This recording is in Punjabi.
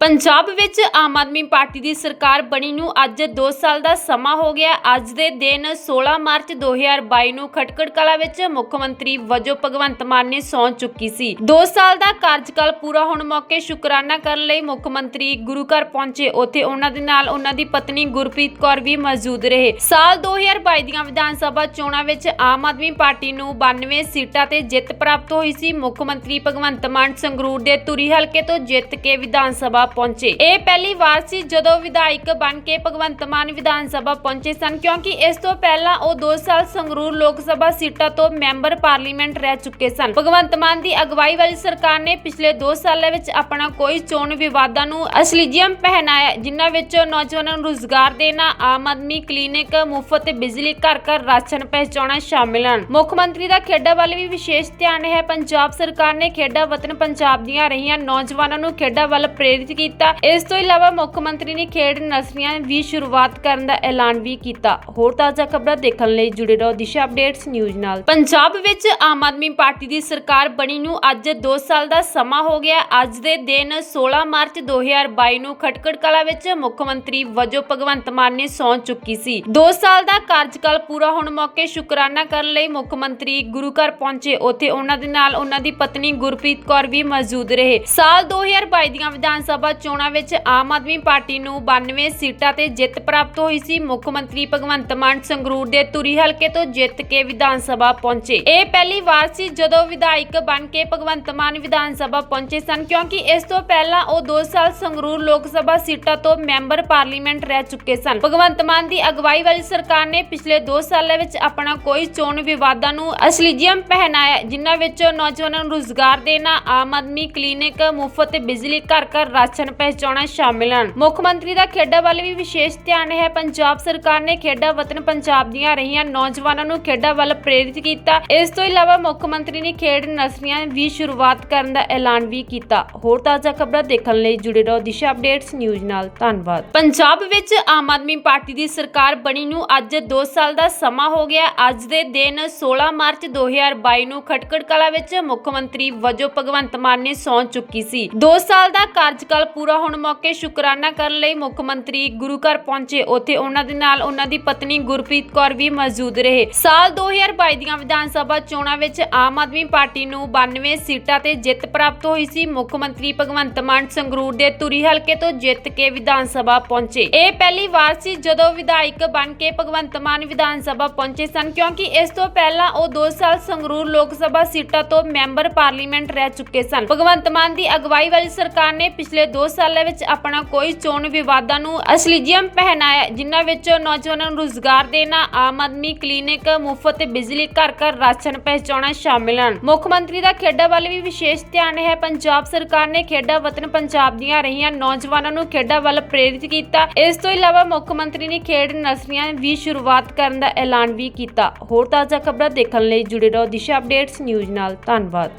ਪੰਜਾਬ ਵਿੱਚ ਆਮ ਆਦਮੀ ਪਾਰਟੀ ਦੀ ਸਰਕਾਰ ਬਣੀ ਨੂੰ ਅੱਜ 2 ਸਾਲ ਦਾ ਸਮਾਂ ਹੋ ਗਿਆ। ਅੱਜ ਦੇ ਦਿਨ 16 ਮਾਰਚ 2022 ਨੂੰ ਖਟਕੜ ਕਲਾ ਵਿੱਚ ਮੁੱਖ ਮੰਤਰੀ ਵਜੋਂ ਭਗਵੰਤ ਮਾਨ ਨੇ ਸਹੁੰ ਚੁੱਕੀ ਸੀ। 2 ਸਾਲ ਦਾ ਕਾਰਜਕਾਲ ਪੂਰਾ ਹੋਣ ਮੌਕੇ ਸ਼ੁਕਰਾਨਾ ਕਰਨ ਲਈ ਮੁੱਖ ਮੰਤਰੀ ਗੁਰੂ ਘਰ ਪਹੁੰਚੇ। ਉੱਥੇ ਉਹਨਾਂ ਦੇ ਨਾਲ ਉਹਨਾਂ ਦੀ ਪਤਨੀ ਗੁਰਪ੍ਰੀਤ ਕੌਰ ਵੀ ਮੌਜੂਦ ਰਹੇ। ਸਾਲ 2022 ਦੀਆਂ ਵਿਧਾਨ ਸਭਾ ਚੋਣਾਂ ਵਿੱਚ ਆਮ ਆਦਮੀ ਪਾਰਟੀ ਨੂੰ 92 ਸੀਟਾਂ ਤੇ ਜਿੱਤ ਪ੍ਰਾਪਤ ਹੋਈ ਸੀ। ਮੁੱਖ ਮੰਤਰੀ ਭਗਵੰਤ ਮਾਨ ਸੰਗਰੂਰ ਦੇ ਤੁਰੀ ਹਲਕੇ ਤੋਂ ਜਿੱਤ ਕੇ ਵਿਧਾਨ ਸਭਾ ਪਹੁੰਚੇ। ਇਹ ਪਹਿਲੀ ਵਾਰ ਸੀ ਜਦੋਂ ਵਿਧਾਇਕ ਬਣ ਕੇ ਭਗਵੰਤ ਮਾਨ ਵਿਧਾਨ ਸਭਾ ਪਹੁੰਚੇ ਸਨ, ਕਿਉਂਕਿ ਇਸ ਤੋਂ ਪਹਿਲਾਂ ਉਹ 2 ਸਾਲ ਸੰਗਰੂਰ ਲੋਕ ਸਭਾ ਸੀਟਾਂ ਤੋਂ ਮੈਂਬਰ ਪਾਰਲੀਮੈਂਟ ਰਹਿ ਚੁੱਕੇ ਸਨ। ਭਗਵੰਤ ਮਾਨ ਦੀ ਅਗਵਾਈ ਵਾਲੀ ਸਰਕਾਰ ਨੇ ਪਿਛਲੇ 2 ਸਾਲਾਂ ਵਿੱਚ ਆਪਣਾ ਕੋਈ ਚੋਣ ਵਿਵਾਦਾਂ ਨੂੰ ਅਸਲੀਜੀਅਮ ਪਹਿਨਾਇਆ, ਜਿਨ੍ਹਾਂ ਵਿੱਚ ਨੌਜਵਾਨਾਂ ਨੂੰ ਰੁਜ਼ਗਾਰ ਦੇਣਾ, ਆਮ ਆਦਮੀ ਕਲੀਨਿਕ, ਮੁਫਤ ਬਿਜਲੀ ਘਰ ਘਰ ਰਾਸ਼ਨ ਪਹੁੰਚਾਉਣਾ ਸ਼ਾਮਿਲ ਹਨ। ਮੁੱਖ ਮੰਤਰੀ ਦਾ ਖੇਡਾਂ ਵੱਲ ਵੀ ਵਿਸ਼ੇਸ਼ ਧਿਆਨ ਹੈ। ਪੰਜਾਬ ਸਰਕਾਰ ਨੇ ਖੇਡਾਂ ਵਤਨ ਪੰਜਾਬ ਦੀਆਂ ਰਹੀਆਂ ਨੌਜਵਾਨਾਂ ਨੂੰ ਖੇਡਾਂ ਵੱਲ ਪ੍ਰੇਰਿਤ ਕੀਤਾ। ਇਸ ਤੋਂ ਇਲਾਵਾ ਮੁੱਖ ਮੰਤਰੀ ਨੇ ਖੇਡ ਨਰਸਰੀਆਂ ਦੀ ਸ਼ੁਰੂਆਤ ਕਰਨ ਦਾ ਐਲਾਨ ਵੀ ਕੀਤਾ। ਹੋਰ ਤਾਜ਼ਾ ਖਬਰਾਂ ਦੇਖਣ ਲਈ ਜੁੜੇ ਰਹੋ ਦਿਸ਼ਾ ਅਪਡੇਟਸ ਨਿਊਜ਼ ਨਾਲ। ਪੰਜਾਬ ਵਿੱਚ ਆਮ ਆਦਮੀ ਪਾਰਟੀ ਦੀ ਸਰਕਾਰ ਬਣੀ ਨੂੰ ਅੱਜ 2 ਸਾਲ ਦਾ ਸਮਾਂ ਹੋ ਗਿਆ। ਅੱਜ ਦੇ ਦਿਨ 16 ਮਾਰਚ 2022 ਨੂੰ ਖਟਕੜ ਕਲਾ ਵਿੱਚ ਮੁੱਖ ਮੰਤਰੀ ਵਜੋਂ ਭਗਵੰਤ ਮਾਨ ਨੇ ਸਹੁੰ ਚੁੱਕੀ ਸੀ। 2 ਸਾਲ ਦਾ ਕਾਰਜਕਾਲ ਪੂਰਾ ਹੋਣ ਮੌਕੇ ਸ਼ੁਕਰਾਨਾ ਕਰਨ ਲਈ ਮੁੱਖ ਮੰਤਰੀ ਗੁਰੂ ਘਰ ਪਹੁੰਚੇ। ਉੱਥੇ ਉਹਨਾਂ ਦੇ ਨਾਲ ਉਹਨਾਂ ਦੀ ਪਤਨੀ ਗੁਰਪ੍ਰੀਤ ਕੌਰ ਵੀ ਮੌਜੂਦ ਰਹੇ। ਸਾਲ 2022 ਦੀਆਂ ਵਿਧਾਨ ਸਭਾ ਚੋਣਾਂ ਵਿੱਚ ਆਮ ਆਦਮੀ ਪਾਰਟੀ ਨੂੰ 92 ਸੀਟਾਂ ਤੇ ਜਿੱਤ ਪ੍ਰਾਪਤ ਹੋਈ ਸੀ। ਮੁੱਖ ਮੰਤਰੀ ਭਗਵੰਤ ਮਾਨ ਸੰਗਰੂਰ ਦੇ ਤੁਰੀ ਹਲਕੇ ਤੋਂ ਜਿੱਤ ਕੇ ਵਿਧਾਨ ਸਭਾ ਪਹੁੰਚੇ। ਇਹ ਪਹਿਲੀ ਵਾਰ ਸੀ ਜਦੋਂ ਵਿਧਾਇਕ ਬਣ ਕੇ ਭਗਵੰਤ ਮਾਨ ਵਿਧਾਨ ਸਭਾ ਪਹੁੰਚੇ ਸਨ, ਕਿਉਂਕਿ ਇਸ ਤੋਂ ਪਹਿਲਾਂ ਉਹ 2 ਸਾਲ ਸੰਗਰੂਰ ਲੋਕ ਸਭਾ ਸੀਟਾਂ ਤੋਂ ਮੈਂਬਰ ਪਾਰਲੀਮੈਂਟ ਰਹਿ ਚੁੱਕੇ ਸਨ। ਭਗਵੰਤ ਮਾਨ ਦੀ ਅਗਵਾਈ ਵਾਲੀ ਸਰਕਾਰ ਨੇ ਪਿਛਲੇ 2 ਸਾਲਾਂ ਵਿੱਚ ਆਪਣਾ ਕੋਈ ਚੋਣ ਵਿਵਾਦਾਂ ਨੂੰ ਅਸਲੀਜਮ ਪਹਿਨਾਇਆ ਜਿਨ੍ਹਾਂ ਵਿੱਚ ਨੌਜਵਾਨਾਂ ਨੂੰ ਰੁਜ਼ਗਾਰ ਦੇਣਾ, ਆਮ ਆਦਮੀ ਕਲੀਨਿਕ, ਮੁਫਤ ਬਿਜਲੀ ਘਰ ਘਰ ਰਾਸ਼ਨ ਪਹੁੰਚਾਉਣਾ ਸ਼ਾਮਿਲ ਹਨ। ਮੁੱਖ ਮੰਤਰੀ ਦਾ ਖੇਡਾਂ ਵੱਲ ਵੀ ਵਿਸ਼ੇਸ਼ ਧਿਆਨ ਹੈ। ਪੰਜਾਬ ਸਰਕਾਰ ਨੇ ਖੇਡਾਂ ਵਤਨ ਪੰਜਾਬ ਦੀਆਂ ਰਹੀਆਂ ਨੌਜਵਾਨਾਂ ਨੂੰ ਖੇਡਾਂ ਵੱਲ ਪ੍ਰੇਰਿਤ ਕੀਤਾ। ਇਸ ਤੋਂ ਇਲਾਵਾ ਮੁੱਖ ਮੰਤਰੀ ਨੇ ਖੇਡ ਨਰਸਰੀਆਂ ਦੀ ਸ਼ੁਰੂਆਤ ਕਰਨ ਦਾ ਐਲਾਨ ਵੀ ਕੀਤਾ। ਹੋਰ ਤਾਜ਼ਾ ਖਬਰਾਂ ਦੇਖਣ ਲਈ ਜੁੜੇ ਰਹੋ ਦਿਸ਼ਾ ਅਪਡੇਟਸ ਨਿਊਜ਼ ਨਾਲ। ਧੰਨਵਾਦ। ਪੰਜਾਬ ਵਿੱਚ ਆਮ ਆਦਮੀ ਪਾਰਟੀ ਦੀ ਸਰਕਾਰ ਬਣੀ ਨੂੰ ਅੱਜ 2 ਸਾਲ ਦਾ ਸਮਾਂ ਹੋ ਗਿਆ। ਅੱਜ ਦੇ ਦਿਨ 16 ਮਾਰਚ 2022 ਨੂੰ ਖਟਕੜ ਕਲਾ ਵਿੱਚ ਮੁੱਖ ਮੰਤਰੀ ਵਜੋਂ ਭਗਵੰਤ ਮਾਨ ਨੇ ਸਹੁੰ ਚੁੱਕੀ ਸੀ। 2 ਸਾਲ ਦਾ ਕਾਰਜਕਾਲ ਪੂਰਾ ਹੋਣ ਮੌਕੇ ਸ਼ੁਕਰਾਨਾ ਕਰਨ ਲਈ ਮੁੱਖ ਮੰਤਰੀ ਗੁਰੂ ਘਰ ਪਹੁੰਚੇ। ਉੱਥੇ ਉਹਨਾਂ ਦੇ ਨਾਲ ਉਹਨਾਂ ਦੀ ਪਤਨੀ ਗੁਰਪ੍ਰੀਤ ਕੌਰ ਵੀ ਮੌਜੂਦ ਰਹੇ। ਸਾਲ 2022 ਦੀਆਂ ਵਿਧਾਨ ਸਭਾ ਚੋਣਾਂ ਵਿੱਚ ਆਮ ਆਦਮੀ ਪਾਰਟੀ ਨੂੰ 92 ਸੀਟਾਂ ਤੇ ਜਿੱਤ ਪ੍ਰਾਪਤ ਹੋਈ ਸੀ। ਮੁੱਖ ਮੰਤਰੀ ਭਗਵੰਤ ਮਾਨ ਸੰਗਰੂਰ ਦੇ ਤੁਰੀ ਹਲਕੇ ਤੋਂ ਜਿੱਤ ਕੇ ਵਿਧਾਨ ਸਭਾ ਪਹੁੰਚੇ। ਇਹ ਪਹਿਲੀ ਵਾਰ ਸੀ ਜਦੋਂ ਵਿਧਾਇਕ ਬਣ ਕੇ ਭਗਵੰਤ ਮਾਨ ਵਿਧਾਨ ਸਭਾ ਪਹੁੰਚੇ ਸਨ, ਕਿਉਂਕਿ ਇਸ ਤੋਂ ਪਹਿਲਾਂ ਉਹ 2 ਸਾਲ ਸੰਗਰੂਰ ਲੋਕ ਸਭਾ ਸੀਟਾਂ ਤੋਂ ਮੈਂਬਰ ਪਾਰਲੀਮੈਂਟ ਰਹਿ ਚੁੱਕੇ ਸਨ। ਭਗਵੰਤ ਮਾਨ ਦੀ ਅਗਵਾਈ ਵਾਲੀ ਸਰਕਾਰ ਨੇ ਪਿਛਲੇ 2 ਸਾਲਾਂ ਵਿੱਚ ਆਪਣਾ ਕੋਈ ਚੋਣ ਵਿਵਾਦਾਂ ਨੂੰ ਅਸਲੀਜੀਅਮ ਪਹਿਨਾਇਆ। ਜਿਨ੍ਹਾਂ ਵਿੱਚ ਨੌਜਵਾਨਾਂ ਨੂੰ ਰੁਜ਼ਗਾਰ ਦੇਣਾ, ਆਮ ਆਦਮੀ ਕਲੀਨਿਕ, ਮੁਫਤ ਬਿਜਲੀ ਘਰ ਘਰ ਰਾਸ਼ਨ ਪਹੁੰਚਾਉਣਾ ਸ਼ਾਮਿਲ ਹਨ। ਮੁੱਖ ਮੰਤਰੀ ਦਾ ਖੇਡਾਂ ਵੱਲ ਵੀ ਵਿਸ਼ੇਸ਼ ਧਿਆਨ ਹੈ ਪੰਜਾਬ ਸਰਕਾਰ ਨੇ ਖੇਡਾਂ ਵਤਨ ਪੰਜਾਬ ਦੀਆਂ ਰਹੀਆਂ ਨੌਜਵਾਨਾਂ ਨੂੰ ਖੇਡਾਂ ਵੱਲ ਪ੍ਰੇਰਿਤ ਕੀਤਾ। ਇਸ ਤੋਂ ਇਲਾਵਾ ਮੁੱਖ ਮੰਤਰੀ ਨੇ ਖੇਡ ਨਰਸਰੀਆਂ ਦੀ ਸ਼ੁਰੂਆਤ ਕਰਨ ਦਾ ਐਲਾਨ ਵੀ ਕੀਤਾ। ਹੋਰ ਤਾਜ਼ਾ ਖਬਰਾਂ ਦੇਖਣ ਲਈ ਜੁੜੇ ਰਹੋ ਦਿਸ਼ਾ ਅਪਡੇਟਸ ਨਿਊਜ਼ ਨਾਲ। ਧੰਨਵਾਦ।